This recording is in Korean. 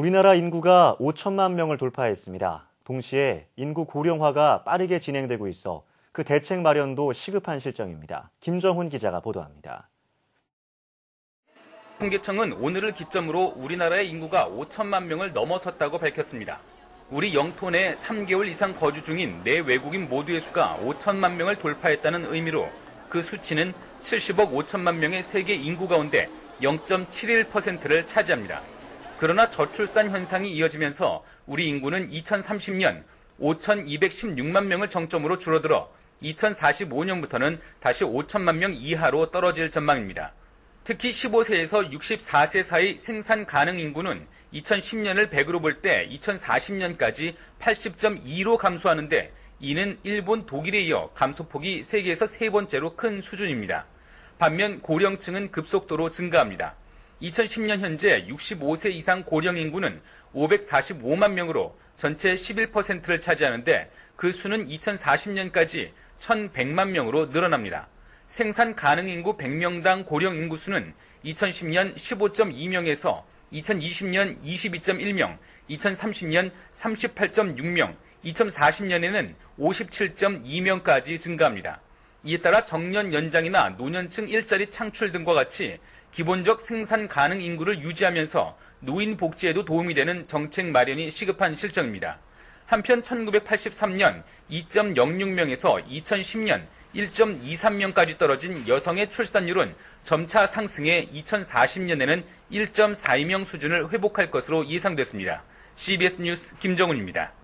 우리나라 인구가 5천만 명을 돌파했습니다. 동시에 인구 고령화가 빠르게 진행되고 있어 그 대책 마련도 시급한 실정입니다. 김정훈 기자가 보도합니다. 통계청은 오늘을 기점으로 우리나라의 인구가 5천만 명을 넘어섰다고 밝혔습니다. 우리 영토 내 3개월 이상 거주 중인 내 외국인 모두의 수가 5천만 명을 돌파했다는 의미로 그 수치는 70억 5천만 명의 세계 인구 가운데 0.71%를 차지합니다. 그러나 저출산 현상이 이어지면서 우리 인구는 2030년 5,216만 명을 정점으로 줄어들어 2045년부터는 다시 5천만 명 이하로 떨어질 전망입니다. 특히 15세에서 64세 사이 생산 가능 인구는 2010년을 100으로 볼 때 2040년까지 80.2로 감소하는데 이는 일본, 독일에 이어 감소폭이 세계에서 세 번째로 큰 수준입니다. 반면 고령층은 급속도로 증가합니다. 2010년 현재 65세 이상 고령 인구는 545만 명으로 전체 11%를 차지하는데 그 수는 2040년까지 1100만 명으로 늘어납니다. 생산 가능 인구 100명당 고령 인구 수는 2010년 15.2명에서 2020년 22.1명, 2030년 38.6명, 2040년에는 57.2명까지 증가합니다. 이에 따라 정년 연장이나 노년층 일자리 창출 등과 같이 기본적 생산 가능 인구를 유지하면서 노인 복지에도 도움이 되는 정책 마련이 시급한 실정입니다. 한편 1983년 2.06명에서 2010년 1.23명까지 떨어진 여성의 출산율은 점차 상승해 2040년에는 1.42명 수준을 회복할 것으로 예상됐습니다. CBS 뉴스 김정훈입니다.